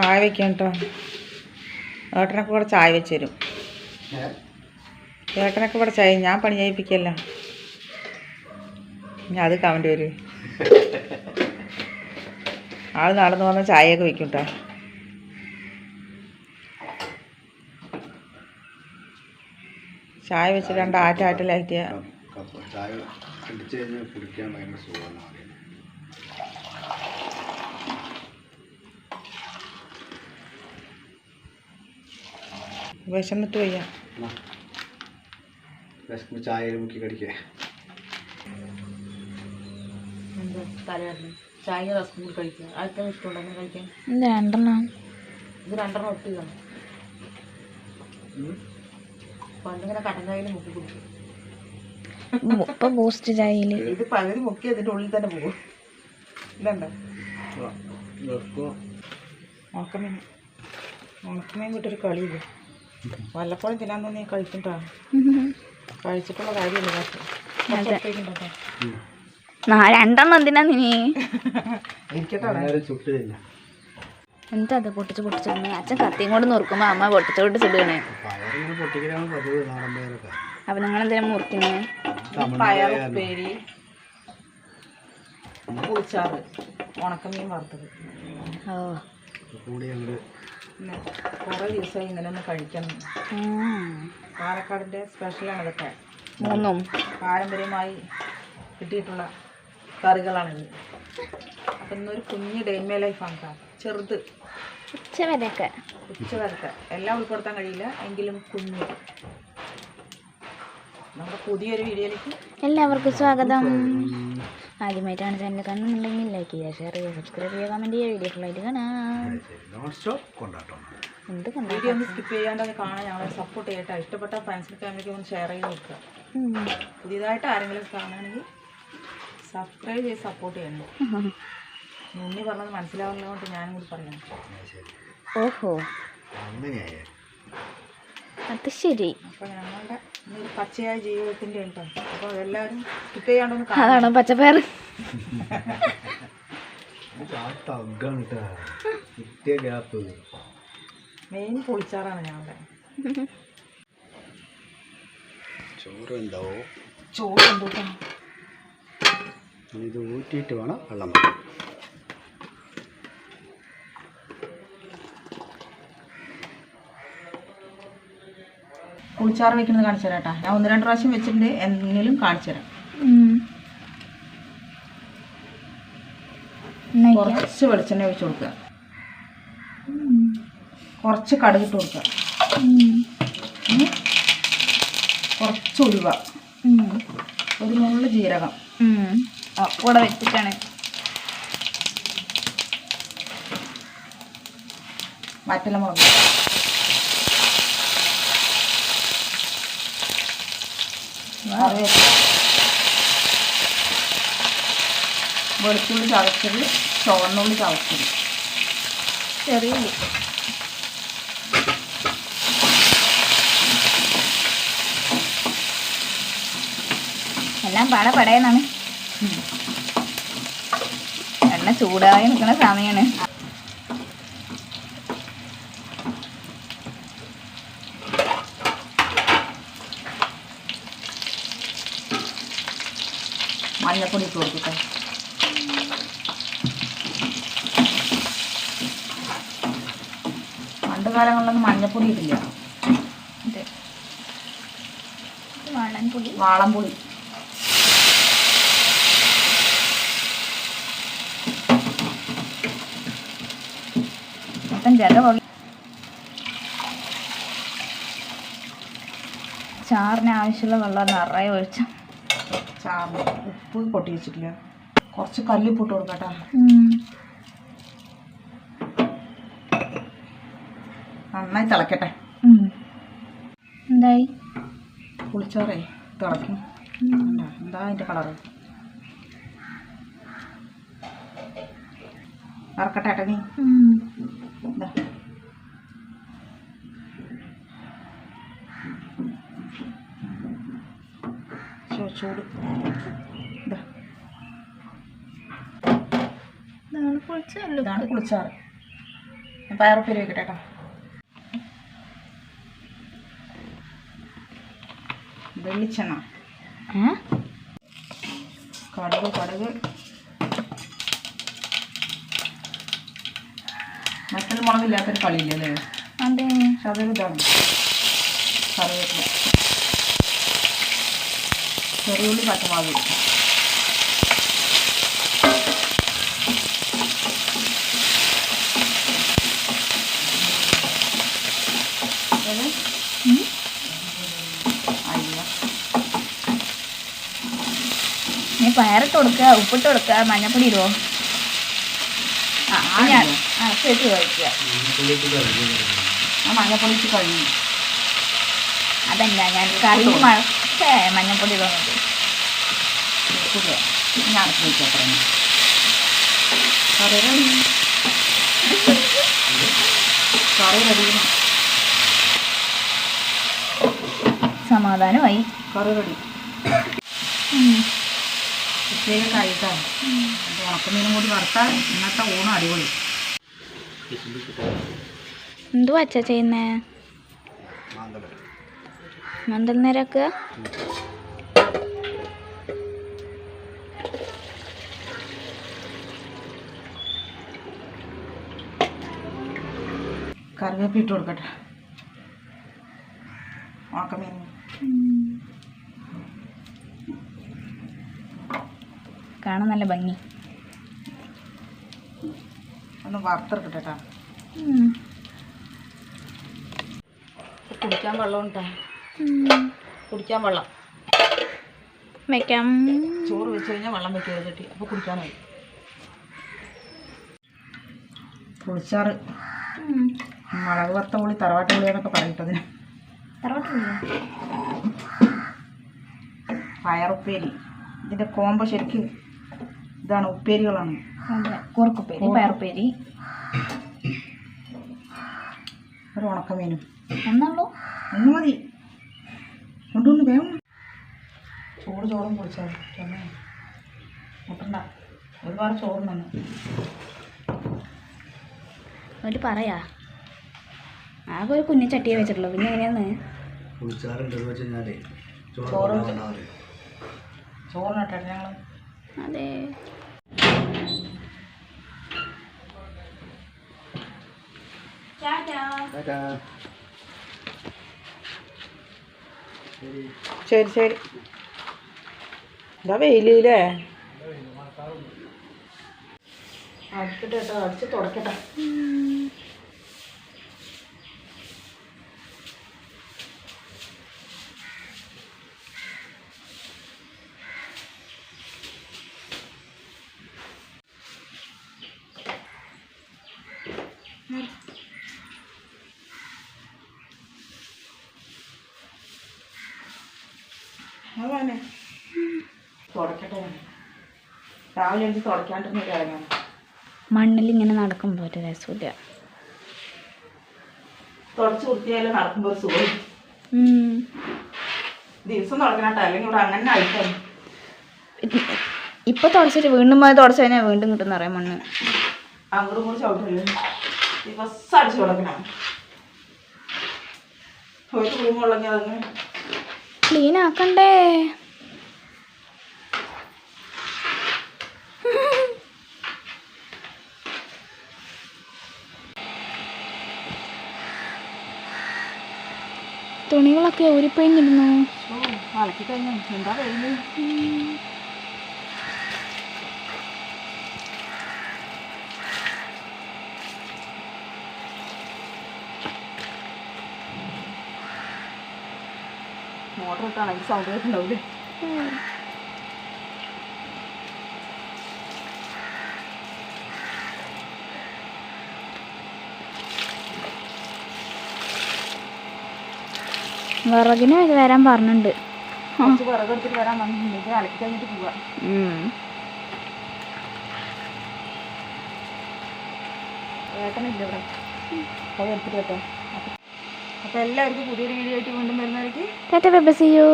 ചായ വെക്കാം കേട്ടോ ഏട്ടനൊക്കെ കൂടെ ചായ വെച്ച് തരും. ഏട്ടനൊക്കെ ഇവിടെ ചായ ഞാൻ പണി ചെയ്യിപ്പിക്കല്ല. ഞാൻ അത് കമന്റ് വരും. ആൾ നടന്നു വന്ന ചായയൊക്കെ വെക്കും കേട്ടോ ചായ വെച്ച് രണ്ട് ആറ്റ ആറ്റലായിട്ട് ചായ കുടിക്കാൻ ഭയങ്കര സുഖമാണ് വിശന്നിട്ട് വയ്യ. ചായ മുക്കി കടിക്കേ. എന്താ തലവേദന? ചായ റസ്കൂൾ കഴിക്കുക ആർക്കും ഇഷ്ടമുണ്ടെന്ന് കഴിക്കാൻ? രണ്ടെണ്ണം. ഇത് രണ്ടെണ്ണം ഒട്ടിക്കണം പണ്ടിങ്ങനെ കട്ടൻ ചായയിൽ മുക്കി കുടിക്കും. ഇപ്പൊ ബൂസ്റ്റ് ചായയിൽ. ഇത് പകുതി മുക്കി അതിന്റെ ഉള്ളിൽ തന്നെ പോകും. ഇതണ്ട? ഉണക്കമീൻ. ഉണക്കമീൻ വിട്ടൊരു കളിയില്ല? വല്ലപ്പോഴും തിന്നാൻ തോന്നി കഴിക്കണ്ടോ? കഴിച്ചിട്ടുള്ള കാര്യമില്ല നാ രണ്ടെണ്ണം എന്തിനാ നീ? എന്താ അത് പൊട്ടിച്ച് പൊട്ടിച്ചിടുന്നത് അച്ഛൻ കത്തിയും കൊണ്ട് നുറുക്കുമ്പോ അമ്മ പൊട്ടിച്ച് നാടൻ പയറൊക്കെ അപ്പൊ നിങ്ങൾ എന്തിനാ മുറിക്കുന്നേ ഉണക്കമീൻ വറുത്തത്. ഓ. കുറേ ദിവസമായി ഇങ്ങനെ ഒന്ന് കഴിക്കണം. പാലക്കാടിന്റെ സ്പെഷ്യലാണ് ഇതൊക്കെ മൂന്നും പാരമ്പര്യമായി കിട്ടിയിട്ടുള്ള കറികളാണിത് അപ്പം ഇന്നൊരു കുഞ്ഞ് ഡെയിൻമേ ലൈഫാണ് സാർ ചെറുത്. ഉച്ച വരെയൊക്കെ എല്ലാം ഉൾപ്പെടുത്താൻ കഴിയില്ല എങ്കിലും കുഞ്ഞ്. നമ്മുടെ പുതിയൊരു വീഡിയോയിലേക്ക് എല്ലാവർക്കും സ്വാഗതം. ആദ്യമായിട്ടാണ് ചാനൽ കാണുന്നുണ്ടെങ്കിൽ ലൈക്ക് ചെയ്യുക ഷെയർ ചെയ്യുക സബ്സ്ക്രൈബ് ചെയ്യുക കമന്റ് ചെയ്യുക വീഡിയോ ഫുള്ളായിട്ട് കാണാം. എന്ത് കണ്ടാ വീഡിയോ ഒന്ന് സ്കിപ്പ് ചെയ്യാണ്ട് അത് കാണാൻ ഞങ്ങളെ സപ്പോർട്ട് ചെയ്യട്ടെ ഇഷ്ടപ്പെട്ട ഫ്രണ്ട്സിന് ഫാമിലിക്ക് ഒന്ന് ഷെയർ ചെയ്ത് കൊടുക്കുക. പുതിയതായിട്ട് ആരെങ്കിലും കാണുകയാണെങ്കിൽ സബ്സ്ക്രൈബ് ചെയ്ത് സപ്പോർട്ട് ചെയ്യണം. ഉണ്ണി പറഞ്ഞത് മനസ്സിലാവുന്നതുകൊണ്ട് ഞാനും കൂടി പറയാം ശരി ഓഹോ. അങ്ങനെയായ. അത് ശരി. അപ്പോൾ പച്ചയായ എല്ലാവരും അതാണോ പച്ചപ്പയർ? മെയിൻ പൊളിച്ചാറാണ് ഞങ്ങളുടെ. ഇത് ഊറ്റിയിട്ട് വേണം വെള്ളം പുളിച്ചാറ് വെക്കുന്നത് കാണിച്ചു തരാം കേട്ടോ. ഞാൻ ഒന്ന് രണ്ട് പ്രാവശ്യം വെച്ചിട്ടുണ്ട്. എന്തെങ്കിലും കാണിച്ചു തരാം. കുറച്ച് വെളിച്ചെണ്ണ ഒഴിച്ചു കൊടുക്കുക. കുറച്ച് കടുകിട്ട് കൊടുക്കുക. കുറച്ച് ഉലുവ. ഒരു നുള്ളു ജീരകം. കൂടെ വെച്ചിട്ടാണ്. വറ്റല മുളക് വെളുത്തുള്ളി ചതച്ചത് ചുവന്നുള്ളി ചതച്ചത്. ചെറിയ ഉള്ളി. എല്ലാം പട പടയെന്നാണ് എണ്ണ ചൂടായി നിൽക്കുന്ന സമയമാണ് മഞ്ഞപ്പൊടി ഇട്ട് കൊടുക്കട്ടെ. പണ്ട് കാലങ്ങളിലൊന്നും മഞ്ഞപ്പൊടി ഇട്ടില്ല. അതെ. വാളൻപൊടി വാളംപൊടി മൊത്തം ജല ചാറിന് ആവശ്യമുള്ള വെള്ളം നിറയെ ഒഴിച്ചു ചാറിന് ഉപ്പ് കൊട്ടി വെച്ചിട്ടില്ല. കുറച്ച് കല്ല് ഇട്ട് കൊടുക്കട്ടെ നന്നായി തിളക്കട്ടെ. എന്തായി? പുളിച്ചോറേ തിളക്കും? എന്താ അതിന്റെ കളറ് ഇറക്കട്ടെ ഏട്ടാ നീ. ചൂട് ഇതാ. ഇതാണ് പുളിച്ചാറ് പയറുപ്പേരി വെക്കട്ടെ കേട്ടോ വെളിച്ചെണ്ണ കടുക് കടുക്. മറ്റൊരു മുളകില്ലാത്തൊരു കളിയില്ലേ അതെ പക്ഷെ അതൊരു ഇതാണ് കറിവേപ്പില. ചെറിയുള്ളി പച്ചമുളക് ഇടും. അത് ഉം. അയ്യ. നീ പയറിട്ട് കൊടുക്കുക ഉപ്പിട്ട് കൊടുക്കുക മഞ്ഞപ്പൊടി ഇടുവോ? ആ ഞാൻ ആ ചേച്ചി കഴിക്കുക. ആ മഞ്ഞപ്പൊടിച്ച് കഴിഞ്ഞു അതല്ല ഞാൻ കറി മ- ഛേ, മഞ്ഞപ്പൊടി ഇടുന്നത് ഞാൻ അടുത്ത് വെച്ചത്ര കറി റെഡി കറി റെഡി സമാധാനമായി കറി റെഡി പ്രത്യേക കഴിക്കാണ് ഉണക്കമീനും കൂടി വറുത്താൽ ഇന്നത്തെ ഊണ് അടിപൊളി. എന്തുവാ അച്ഛ ചെയ്യുന്നേ? മണ്ടൽ നേരാക്കുക കറിവേപ്പ് ഇട്ട് കൊടുക്കട്ടെ. ഉണക്കമീൻ കാണാൻ നല്ല ഭംഗി. ഒന്ന് വറുത്തെടുക്കട്ടെ. കുടിക്കാൻ വെള്ളം കേട്ടോ ഉം. കുടിക്കാൻ വെള്ളം. വെക്കാം. ചോറ് വെച്ച് കഴിഞ്ഞാൽ വെള്ളം വെക്കുക ചട്ടി അപ്പോൾ കുടിക്കാനായി. പുളിച്ചാറ്. മുളക് വറുത്ത പുളി തറവാട്ട് പുളി എന്നൊക്കെ പറയിട്ടതിന്? പയറുപ്പേരി. ഇതിന്റെ കോമ്പ ശരിക്കും ഇതാണ് ഉപ്പേരികളാണ്. കുറുക്കുപ്പേരി പയറുപ്പേരി. ഒരു ഉണക്കമീനും. ഒന്നുള്ളൂ. ഒന്ന് മതി കൊണ്ടുവന്ന് വേണം ചൂട് ചോറും പൊളിച്ചാൽ മുട്ടണ്ട. ഒരുപാട് ചോറും വന്നു എന്നിട്ട് പറയാ. ആകെ ഒരു കുഞ്ഞു ചട്ടിയെ വെച്ചിട്ടുള്ളൂ. പിന്നെ എങ്ങനെയാന്ന്? കുളിച്ചാറുണ്ടെന്ന് വെച്ച് കഴിഞ്ഞാലേ ചോറ് ചോറ് കൊണ്ടാ പറയും ഞങ്ങൾ അതെ. ശരി. ശരി എന്താ വെയിലേ? അടുത്തിട്ടോ അടിച്ച് തുടക്കട്ടെ. അതുപോലെ തുടക്കട്ടെ. രാവിലെ എനിക്ക് തുടക്കാണ്ടിരുന്ന കാര്യമാണ്. മണ്ണിൽ ഇങ്ങനെ നടക്കുമ്പോൾ ഒരു രസമില്ല. തുടച്ച് വൃത്തിയായാലും നടക്കുമ്പോൾ സുഖം. ദിവസം തുടക്കണട്ടോ അല്ലെങ്കിൽ ഇവിടെ അങ്ങനെ അഴിക്കാം ഇപ്പൊ തുടച്ചിട്ട് വീണ്ടും പോയി തുടച്ചു കഴിഞ്ഞാൽ വീണ്ടും കിട്ടുന്ന അറിയാം മണ്ണ്. അങ്ങോട്ടും കൂടി ചവിട്ടില്ല? ദിവസം അടിച്ചു തുടക്കണം. ഒരു കുടുംബം ഉള്ളെങ്കിൽ അതങ്ങനെ ക്ലീൻ ആക്കണ്ടേ? തുണികളൊക്കെ ഊരിപ്പിഴിഞ്ഞിരുന്നു? അലക്കി കഴിഞ്ഞാൽ എന്താ കഴിഞ്ഞു മോട്ടർ ഇട്ടാണെങ്കിൽ സൗണ്ട് കേട്ടുണ്ടാവില്ലേ വിറകിന് വരാൻ പറഞ്ഞിട്ടുണ്ട്. കുറച്ച് വിറകെടുത്തിട്ട് വരാൻ പറഞ്ഞിട്ടുണ്ട്. അലക്കി കഴിഞ്ഞിട്ട് പോവാ. ഏട്ടനില്ല ഇവിടെ? അത് എടുത്തിട്ട് കേട്ടോ അപ്പോൾ എല്ലാവർക്കും പുതിയൊരു വീഡിയോ ആയിട്ട് വീണ്ടും വരുന്നവർക്ക് ടാറ്റ ബൈ ബൈ യു